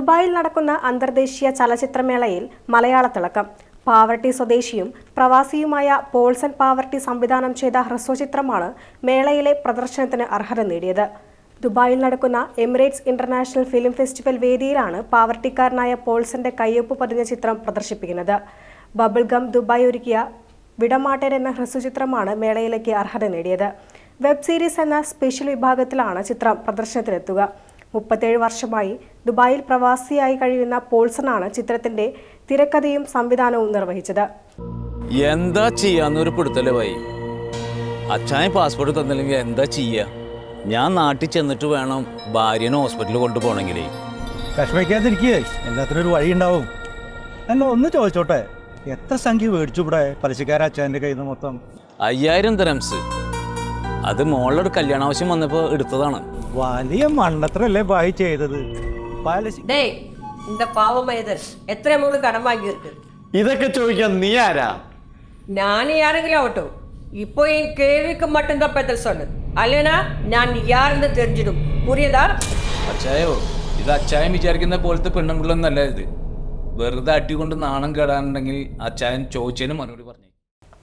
ദുബായിൽ നടക്കുന്ന അന്തർദേശീയ ചലച്ചിത്രമേളയിൽ മലയാള തിളക്കം പാവർട്ടി സ്വദേശിയും പ്രവാസിയുമായ പോൾസൺ പാവർട്ടി സംവിധാനം ചെയ്ത ഹ്രസ്വചിത്രമാണ് മേളയിലെ പ്രദർശനത്തിന് അർഹത നേടിയത്. ദുബായിൽ നടക്കുന്ന എമിറേറ്റ്സ് ഇന്റർനാഷണൽ ഫിലിം ഫെസ്റ്റിവൽ വേദിയിലാണ് പാവർട്ടിക്കാരനായ പോൾസന്റെ കയ്യൊപ്പ് പതിഞ്ഞ ചിത്രം പ്രദർശിപ്പിക്കുന്നത്. ബബിൾ ഗം ദുബായ് ഒരുക്കിയ വിടമാട്ടൻ എന്ന ഹ്രസ്വചിത്രമാണ് മേളയിലേക്ക് അർഹത നേടിയത്. വെബ് സീരീസ് എന്ന സ്പെഷ്യൽ വിഭാഗത്തിലാണ് ചിത്രം പ്രദർശനത്തിനെത്തുക. മുപ്പത്തേഴ് വർഷമായി ദുബായിൽ പ്രവാസിയായി കഴിയുന്ന പോൾസണാണ് ചിത്രത്തിന്റെ തിരക്കഥയും സംവിധാനവും നിർവഹിച്ചത്. എന്താ ചെയ്യാന്നൊരു പിടുത്തല്ലേ ഭായി അച്ഛായ പാസ്പോർട്ട് തന്നില്ലെങ്കിൽ എന്താ ചെയ്യാ? ഞാൻ നാട്ടിൽ ചെന്നിട്ട് വേണം ഭാര്യനെ ഹോസ്പിറ്റലിൽ കൊണ്ടുപോകണമെങ്കിലേ. വിഷമിക്കാതിരിക്കേ എല്ലാത്തിനും ഒരു വഴി ഉണ്ടാവും അല്ല ഒന്ന് ചോദിച്ചോട്ടെ എത്ര സംഖ്യ മേടിച്ചു ഇവിടെ പലിശക്കാര അച്ഛന്റെ കയ്യിൽ നിന്ന് മൊത്തം? അയ്യായിരം തരംസ് അത് മോളുടെ കല്യാണ ആവശ്യം വന്നപ്പോൾ എടുത്തതാണ് വലിയ മണ്ണത്രല്ലേ ബായി ചെയ്തത് പലിശ டேய் இந்த பாவ மனிதர் எத்தனை மூணு கடன் வாங்கியிருக்கு ഇതൊക്കെ ചോദിക്കാൻ നീ ആരാ நான் யாருங்களே ஆகட்டும் இப்போ என் கேள்விக்கு மட்டும்தான் பதில் சொல்லு அல்லனா நான் யாருன்னு தெரிஞ்சிடும் புரியுதா അച്ചായോ ഇത് അച്ചായൻ വിചാരിക്കുന്ന പോലത്തെ പെണ്ണുങ്ങളൊന്നല്ല ഇത് വെറുതെ അട്ടിക്കൊണ്ട് നാണം കേടാനുണ്ടെങ്കിൽ അച്ചായൻ ചോദിച്ചതിന് മറുപടി പറഞ്ഞു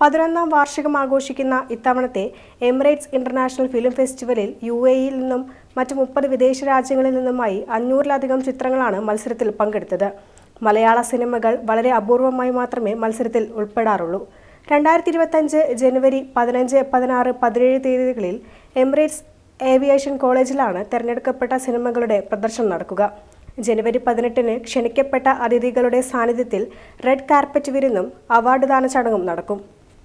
പതിനൊന്നാം വാർഷികം ആഘോഷിക്കുന്ന ഇത്തവണത്തെ എമിറേറ്റ്സ് ഇന്റർനാഷണൽ ഫിലിം ഫെസ്റ്റിവലിൽ യു നിന്നും മറ്റ് മുപ്പത് വിദേശ രാജ്യങ്ങളിൽ നിന്നുമായി അഞ്ഞൂറിലധികം ചിത്രങ്ങളാണ് മത്സരത്തിൽ പങ്കെടുത്തത്. മലയാള സിനിമകൾ വളരെ അപൂർവമായി മാത്രമേ മത്സരത്തിൽ ഉൾപ്പെടാറുള്ളൂ. രണ്ടായിരത്തി ഇരുപത്തഞ്ച് ജനുവരി പതിനഞ്ച് പതിനാറ് പതിനേഴ് തീയതികളിൽ എമിറേറ്റ്സ് ഏവിയേഷൻ കോളേജിലാണ് തെരഞ്ഞെടുക്കപ്പെട്ട സിനിമകളുടെ പ്രദർശനം നടക്കുക. ജനുവരി പതിനെട്ടിന് ക്ഷണിക്കപ്പെട്ട അതിഥികളുടെ സാന്നിധ്യത്തിൽ റെഡ് കാർപ്പറ്റ് വിരുന്നും അവാർഡ് ദാന ചടങ്ങും നടക്കും.